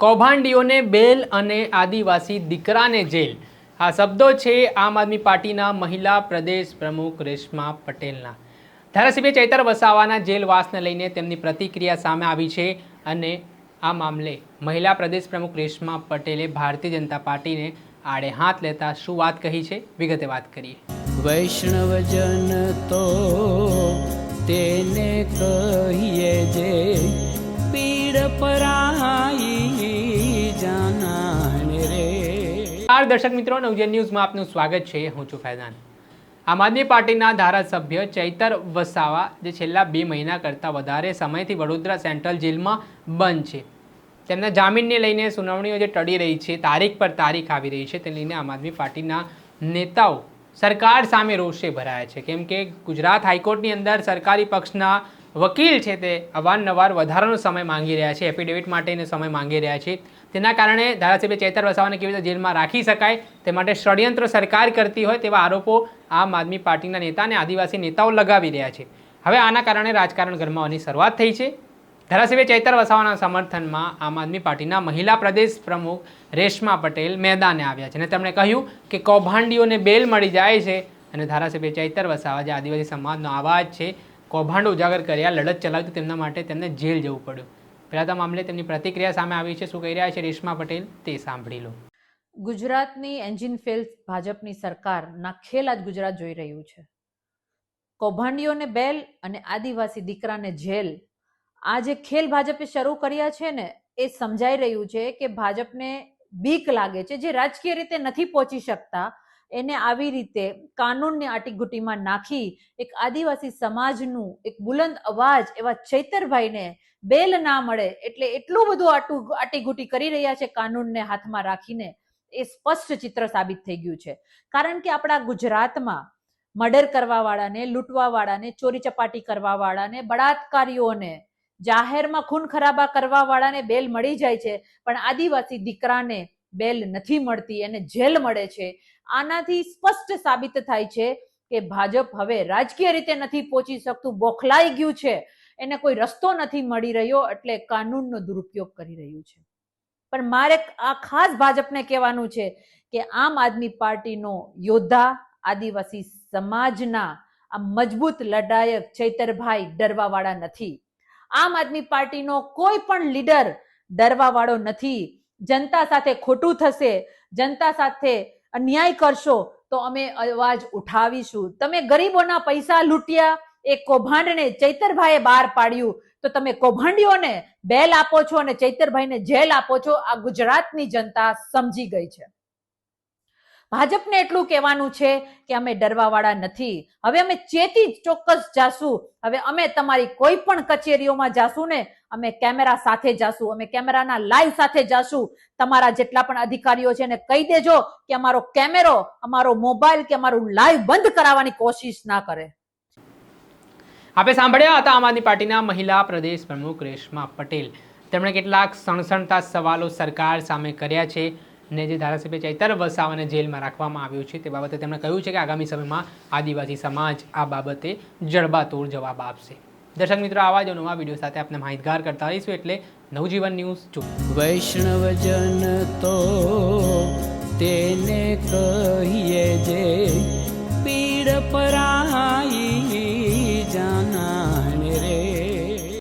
કૌભાંડીઓને બેલ અને આદિવાસી દીકરાને જેલ. આ શબ્દો છે આમ આદમી પાર્ટીના મહિલા પ્રદેશ પ્રમુખ રેશમા પટેલના. ધારાસભ્ય ચૈતર વસાવાના જેલવાસને લઈને તેમની પ્રતિક્રિયા સામે આવી છે અને આ મામલે મહિલા પ્રદેશ પ્રમુખ રેશમા પટેલે ભારતીય જનતા પાર્ટીને આડે હાથ લેતા શું વાત કહી છે? વિગતે વાત કરીએ. વૈષ્ણવજન તો તેને કહીએ જે પીડ પરાઈ નમસ્કાર દર્શક મિત્રો નવજન ન્યૂઝમાં આપનું સ્વાગત છે. હું છું ફૈઝાન. આમ આદમી પાર્ટીના ધારાસભ્ય ચૈતર વસાવા, જે છેલ્લા બે મહિના કરતાં વધારે સમયથી વડોદરા સેન્ટ્રલ જેલમાં બંધ છે. તેમના જામીનને લઈને સુનાવણીઓ જે ટળી રહી છે, તારીખ પર તારીખ આવી રહી છે, તે લઈને આમ આદમી પાર્ટીના નેતાઓ સરકાર સામે રોષે ભરાયા છે. કેમ કે ગુજરાત હાઈકોર્ટની અંદર સરકારી પક્ષના વકીલ છે તે અવારનવાર વધારાનો સમય માંગી રહ્યા છે એફિડેવિટ માટેનો સમય માંગી રહ્યા છે. તેના કારણે ધારાસભ્ય ચેતર વસાવાને કેવી રીતે જેલમાં રાખી શકાય, તે માટે ષડયંત્ર સરકાર કરતી હોય તેવા આરોપો આમ આદમી પાર્ટીના નેતા અને આદિવાસી નેતાઓ લગાવી રહ્યા છે. હવે આના કારણે રાજકારણ ગરમાવાની શરૂઆત થઈ છે. ધારાસભ્ય ચૈતર વસાવાના સમર્થનમાં આમ આદમી પાર્ટીના મહિલા પ્રદેશ પ્રમુખ રેશમા પટેલ મેદાને આવ્યા છે અને તેમણે કહ્યું કે કૌભાંડીઓને બેલ મળી જાય છે અને ધારાસભ્ય ચૈતર વસાવા જે આદિવાસી સમાજનો આવાજ છે કૌભાંડો ઉજાગર કર્યા, લડત ચલાવતી તેમના માટે તેમને જેલ જવું પડ્યું. પહેલાં તો મામલે તેમની પ્રતિક્રિયા સામે આવી છે. શું કહી રહ્યા છે રેશમા પટેલ? તે સાંભળી લો. ગુજરાતની એન્જિન ફેલ ભાજપની સરકારના ખેલ આજ ગુજરાત જોઈ રહ્યું છે. કૌભાંડીઓને બેલ અને આદિવાસી દીકરાને જેલ. આ જે ખેલ ભાજપે શરૂ કર્યા છે ને, એ સમજાઈ રહ્યું છે કે ભાજપને બીક લાગે છે, જે રાજકીય રીતે નથી પહોંચી શકતા. એને આવી રીતે કાનૂનની આટીઘૂટીમાં નાખી એક આદિવાસી સમાજનું એક બુલંદ અવાજ એવા ચૈતરભાઈને બેલ ના મળે એટલે એટલું બધું આટું આટીઘૂટી કરી રહ્યા છે કાનૂનને હાથમાં રાખીને, એ સ્પષ્ટ ચિત્ર સાબિત થઈ ગયું છે. કારણ કે આપણા ગુજરાતમાં મર્ડર કરવા વાળાને લૂંટવા વાળાને ચોરી ચપાટી કરવા વાળાને બળાત્કારીઓને, જાહેરમાં ખૂન ખરાબા કરવા વાળાને બેલ મળી જાય છે, પણ આદિવાસી દીકરાને બેલ નથી મળતી, એને જેલ મળે છે. આનાથી સ્પષ્ટ સાબિત થાય છે કે ભાજપ હવે રાજકીય રીતે નથી પહોંચી શકતું, બોખલાઈ ગયું છે. એને કોઈ રસ્તો નથી મળી રહ્યો એટલે કાનૂનનો દુરુપયોગ કરી રહ્યું છે. પણ મારે આ ખાસ ભાજપને કહેવાનું છે કે આમ આદમી પાર્ટીનો યોદ્ધા, આદિવાસી સમાજના આ મજબૂત લડાયક ચૈતરભાઈ ડરવાવાળા નથી. આમ આદમી પાર્ટીનો કોઈ પણ લીડર ડરવાવાળો નથી. જનતા સાથે ખોટું થશે, જનતા સાથે અન્યાય કરશો તો અમે અવાજ ઉઠાવીશું. તમે ગરીબોના પૈસા લૂંટ્યા, એ કૌભાંડને ચૈતરભાઈએ બહાર પાડ્યું. તો તમે કૌભાંડીઓને બેલ આપો છો અને ચૈતરભાઈને જેલ આપો છો, આ ગુજરાતની જનતા સમજી ગઈ છે. ભાજપને એટલું કહેવાનું છે કે અમે ડરવાવાળા નથી. હવે અમે ચેતી ચોક્કસ જાશું. હવે અમે તમારી કોઈ પણ કચેરીઓમાં જાશું ને, અમે કેમેરા સાથે જાશું. અમે કેમેરાના લાઈવ સાથે જાશું. તમારા જેટલા પણ અધિકારીઓ છે એને કહી દેજો કે અમારો કેમેરો, અમારો મોબાઈલ કે અમારું લાઈવ બંધ કરાવવાની કોશિશ ના કરે. આપણે સાંભળ્યા હતા આમ આદમી પાર્ટીના મહિલા પ્રદેશ પ્રમુખ રેશમા પટેલ. તેમણે કેટલાક સણસણતા સવાલો સરકાર સામે કર્યા છે. ને જે ધારાસભ્ય ચૈતર વસાવાને જેલમાં રાખવામાં આવ્યું છે તે બાબતે તેમણે કહ્યું છે કે આગામી સમયમાં આદિવાસી સમાજ આ બાબતે જડબાતોડ જવાબ આપશે. દર્શક મિત્રો, આવા જ નવા વીડિયો સાથે આપણે માહિતગાર કરતા રહીશું એટલે નવજીવન ન્યૂઝ ચૂપ વૈષ્ણવજન તો તેને કહીએ જે પીડ પરાઈ